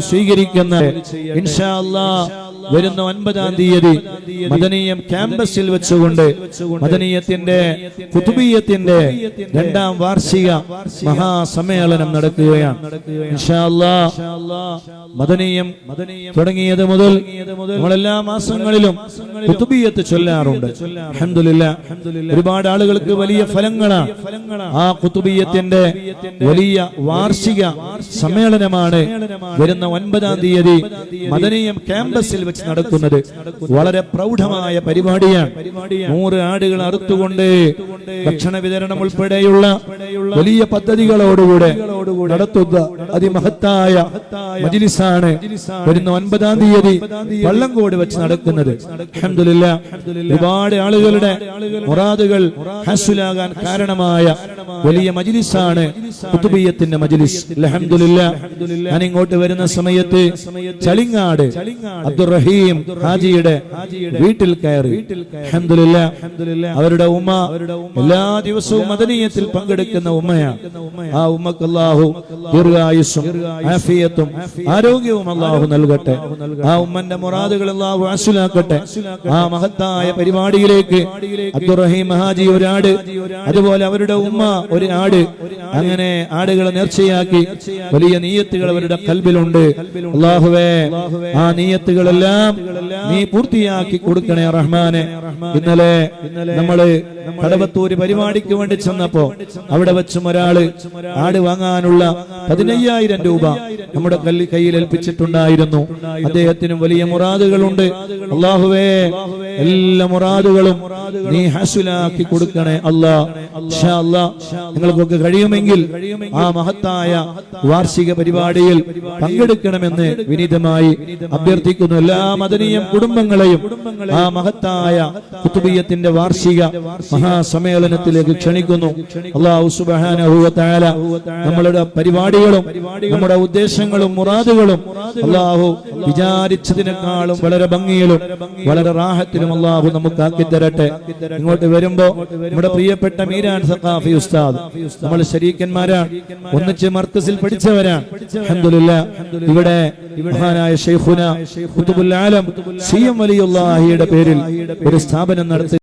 സ്വീകരിക്കുന്ന ഇൻഷാ അല്ലാ വരുന്ന ഒൻപതാം തീയതി മദനീയം ക്യാമ്പസിൽ വെച്ചുകൊണ്ട് മദനീയത്തിന്റെ കുതുബീയത്തിന്റെ രണ്ടാം വാർഷിക മഹാസമ്മേളനം നടക്കുകയാണ്. മദനീയം തുടങ്ങിയത് മുതൽ നമ്മളെല്ലാ മാസങ്ങളിലും കുതുബീയത്ത് ചൊല്ലാറുണ്ട്. ഒരുപാട് ആളുകൾക്ക് വലിയ ഫലങ്ങളാണ് ആ കുതുബീയത്തിന്റെ വലിയ വാർഷിക സമ്മേളനമാണ് വരുന്ന ഒൻപതാം തീയതി മദനീയം ക്യാമ്പസിൽ വെച്ച് നടക്കുന്നത്. വളരെ പ്രൗഢമായ പരിപാടിയാണ്. നൂറ് ആടുകൾ അറുത്തുകൊണ്ട് ഭക്ഷണ വിതരണം ഉൾപ്പെടെയുള്ള വലിയ പദ്ധതികളോടുകൂടെ നടത്തുന്ന അതിമഹത്തായ മജിലിസാണ് വരുന്ന ഒൻപതാം തീയതി വള്ളംകോട് വെച്ച് നടക്കുന്നത്. ഒരുപാട് ആളുകളുടെ മുറാദുകൾ ഹാസുലാകാൻ കാരണമായ വലിയ മജിലിസാണ് കുത്തുബിയത്തിന്റെ മജിലിസ്. അൽഹംദുലില്ലാ ഞാൻ ഇങ്ങോട്ട് വരുന്ന സമയത്ത് ചളിങ്ങാട് അബ്ദുറഹീം ഹാജിയുടെ വീട്ടിൽ കയറി. അവരുടെ ഉമ്മ എല്ലാ ദിവസവും മദനീയത്തിൽ പങ്കെടുക്കുന്ന ഉമ്മയാണ് ആ ഉമ്മക്ക് അല്ലാഹു ദീർഘായുസ്സും ആഫിയത്തും ആരോഗ്യവും അള്ളാഹു നൽകട്ടെ. ആ ഉമ്മന്റെ മുറാദുകൾ അള്ളാഹു ആസുലാക്കട്ടെ. ആ മഹത്തായ പരിപാടിയിലേക്ക് അബ്ദുറഹീം മഹാജി ഒരാട്. അതുപോലെ അവരുടെ ഉമ്മ ഒരു ആട്. അങ്ങനെ ആടുകളെ നേർച്ചയാക്കി. വലിയ നീയത്തുകൾ അവരുടെ കൽബിലുണ്ട്. അള്ളാഹുവേ ആ നീയത്തുകളെല്ലാം നീ പൂർത്തിയാക്കി കൊടുക്കണേ റഹ്മാനെ. ഇന്നലെ നമ്മൾ കടവത്തൂര് പരിപാടിക്ക് വേണ്ടി ചെന്നപ്പോ അവിടെ വെച്ചും ഒരാൾ ആട് വാങ്ങാനുള്ള പതിനയ്യായിരം രൂപ നമ്മുടെ കയ്യിൽ ഏൽപ്പിച്ചിട്ടുണ്ടായിരുന്നു. അദ്ദേഹത്തിനും വലിയ മുറാദുകളുണ്ട്. അള്ളാഹുവേ എല്ലാ മുറാദുകളും നീ ഹസുലാക്കി കൊടുക്കണേ അല്ലാ. അല്ലാ നിങ്ങൾക്കൊക്കെ കഴിയുമെങ്കിൽ ആ മഹത്തായ വാർഷിക പരിപാടിയിൽ പങ്കെടുക്കണമെന്ന് വിനീതമായി അഭ്യർത്ഥിക്കുന്നു. എല്ലാ മദനീയം കുടുംബങ്ങളെയും ആ മഹത്തായ കുത്തുബീയത്തിന്റെ വാർഷിക മഹാസമ്മേളനത്തിലേക്ക് ക്ഷണിക്കുന്നു. അള്ളാഹു നമ്മളുടെ പരിപാടികളും നമ്മുടെ ഉദ്ദേശങ്ങളും മുറാദുകളും അള്ളാഹു വിചാരിച്ചതിനേക്കാളും വളരെ ഭംഗിയിലും വളരെ റാഹത്തിലും അള്ളാഹു നമുക്ക് ആക്കി തരട്ടെ. ഇങ്ങോട്ട് വരുമ്പോ നമ്മുടെ പ്രിയപ്പെട്ട മീരാൻ സഖാഫി ഉസ്താദ് നമ്മൾ ശരീക്കന്മാരാണ്. ഒന്നിച്ച് മർക്കസിൽ പഠിച്ചവരാണ്. അൽഹംദുലില്ലാ ഇവിടെ മഹാനായ ഷെയ്ഖുന ഖുതുബുൽ ആലം സി എം വലിയുള്ളാഹിയുടെ പേരിൽ ഒരു സ്ഥാപനം നടത്തി